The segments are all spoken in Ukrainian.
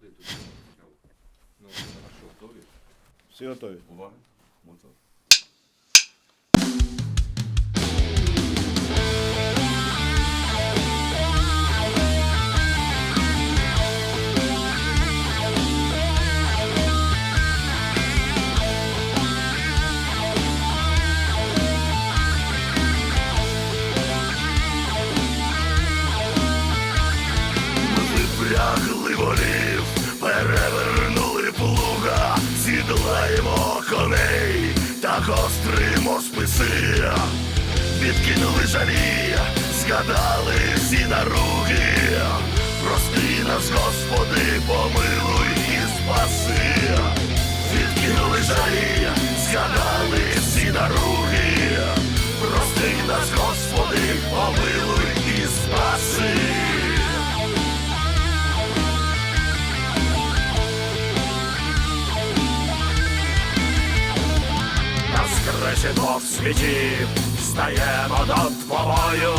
Куди туди. Ну, хорошо, готові? Всі готові. Увага. Мотор. Випрягли перевернули плуга, сідлаємо коней та гостримо списи. Відкинули жалі, згадали всі наруги. Прости нас, Господи, помилуй і спаси. Відкинули жалі, згадали скресі двох світів стаємо до твою,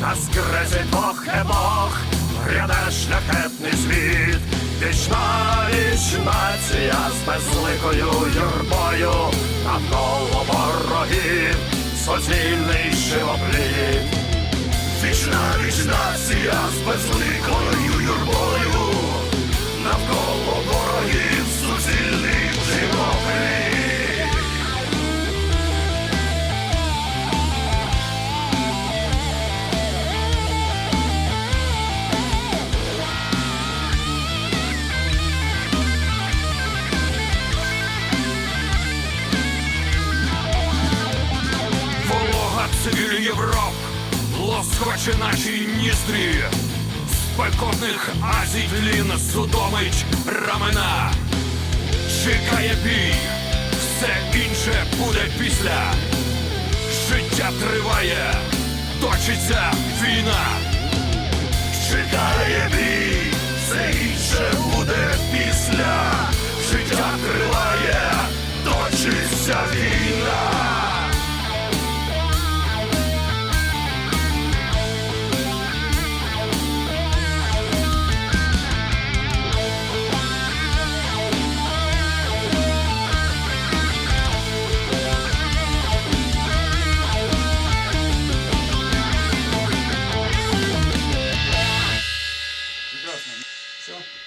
на скресі двох епох гряде шляхетний світ, вічна віч нація з безликою юрбою, навколо ворогів суцільний живопліт. Вічна віч нація з безликою цивіль Європ лоскоче наші ніздрі. Спекотних Азій тлін судомить рамена. Чекає бій, все інше буде після. Життя триває, точиться війна Прекрасно. Все.